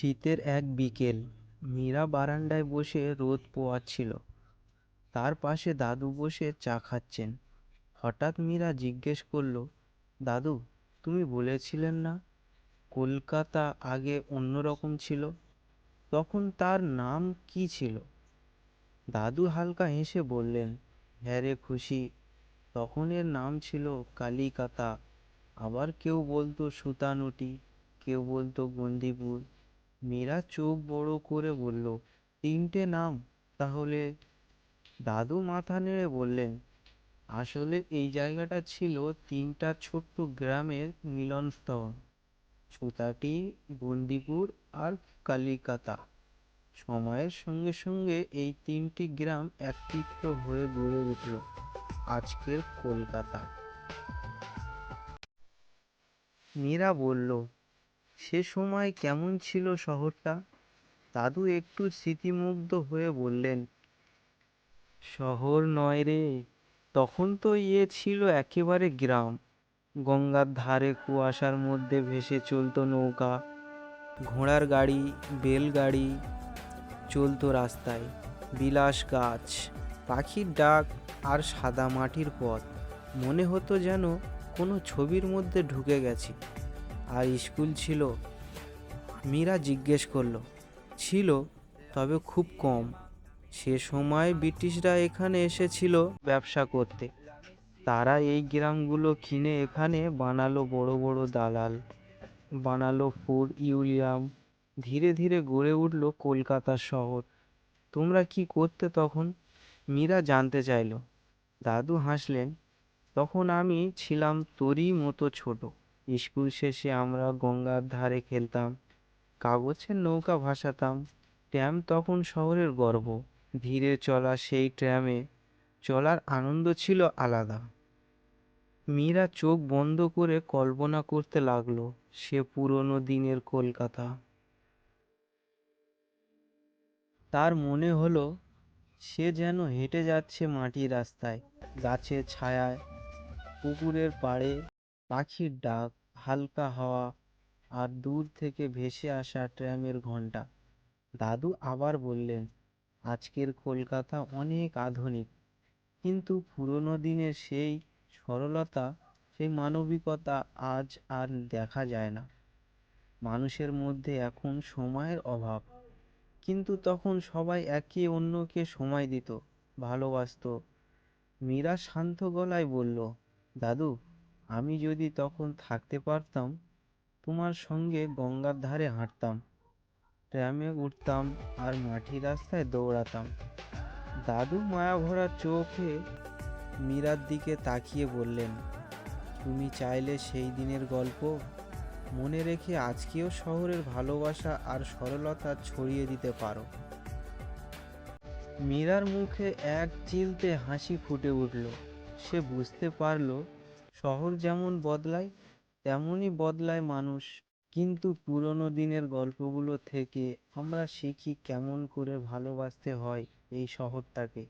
শীতের এক বিকেল মীরা বারান্দায় বসে রোদ পোয়াচ্ছিল। তার পাশে দাদু বসে চা খাচ্ছেন। হঠাৎ মীরা জিজ্ঞেস করল, দাদু, তুমি বলেছিলেন না কলকাতা আগে অন্যরকম ছিল? তখন তার নাম কি ছিল? দাদু হালকা হেসে বললেন হ্যাঁ রে খুশি, তখন এর নাম ছিল কালিকাতা। আবার কেউ বলতো সুতানুটি, কেউ বলতো গন্দিপুর মীরা চোখ বড় করে বলল, তিনটে নাম? তাহলে দাদু মাথা নেড়ে বললেন, আসলে এই জায়গাটা ছিল তিনটা ছোট্ট গ্রামের মিলনস্থল। সুতাটি বন্দিপুর আর কালিকাতা। সময়ের সঙ্গে সঙ্গে এই তিনটি গ্রাম একত্রিত হয়ে গড়ে উঠল আজকের কলকাতা মীরা বলল সে সময় কেমন ছিল শহরটা? দাদু একটু স্মৃতিমুগ্ধ হয়ে বললেন, শহর নয় রে, তখন তো ইয়ে ছিল একেবারে গ্রাম। গঙ্গার ধারে কুয়াশার মধ্যে ভেসে চলতো নৌকা, ঘোড়ার গাড়ি, বেলগাড়ি, চলতো রাস্তায়। বিলাস গাছ, পাখির ডাক আর সাদা মাটির পথ। মনে হতো যেন কোনো ছবির মধ্যে ঢুকে গেছি। আর স্কুল ছিল। মীরা জিজ্ঞেস করল, ছিল, তবে খুব কম। সে সময় ব্রিটিশরা এখানে এসেছিল ব্যবসা করতে। তারা এই গ্রামগুলো কিনে এখানে বানালো বড় বড় দালাল, বানালো ফোর্ট উইলিয়াম ধীরে ধীরে গড়ে উঠল কলকাতা শহর। তোমরা কি করতে তখন? মীরা জানতে চাইল। দাদু হাসলেন, তখন আমি ছিলাম তোরই মতো ছোট। স্কুল শেষে আমরা গঙ্গার ধারে খেলতাম, কাগজের নৌকা ভাসাতাম। ট্রাম তখন শহরের গর্ব। ধীরে চলা সেই ট্রামে চলার আনন্দ ছিল আলাদা। মীরা চোখ বন্ধ করে কল্পনা করতে লাগল, সে পুরনো দিনের কলকাতা। তার মনে হলো, সে যেন হেঁটে যাচ্ছে মাটির রাস্তায়, গাছের ছায়ায়, পুকুরের পাড়ে, পাখির ডাক। হালকা হাওয়া আর দূর থেকে ভেসে আসা ট্রামের ঘণ্টা দাদু আবার বললেন, আজকের কলকাতা অনেক আধুনিক। কিন্তু পুরনো দিনের সেই সরলতা, সেই মানবিকতা আজ আর দেখা যায় না। মানুষের মধ্যে এখন সময়ের অভাব। কিন্তু তখন সবাই একে অন্যকে সময় দিত, ভালোবাসতো। মীরা শান্ত গলায় বলল, দাদু আমি যদি তখন থাকতে পারতাম, তোমার সঙ্গে গঙ্গার ধারে হাঁটতাম, ট্রামে উঠতাম আর মাটির রাস্তায় দৌড়াতাম। দাদু মায়া ভরা চোখে মীরার দিকে তাকিয়ে বললেন, তুমি চাইলে সেই দিনের গল্প মনে রেখে আজকেও শহরের ভালোবাসা আর সরলতা ছড়িয়ে দিতে পারো মীরার মুখে এক চিলতে হাসি ফুটে উঠল। সে বুঝতে পারল শহর যেমন বদলায়, তেমনই বদলায় মানুষ। কিন্তু পুরনো দিনের গল্পগুলো থেকে আমরা শিখি কেমন করে ভালোবাসতে হয় এই শহরটাকে।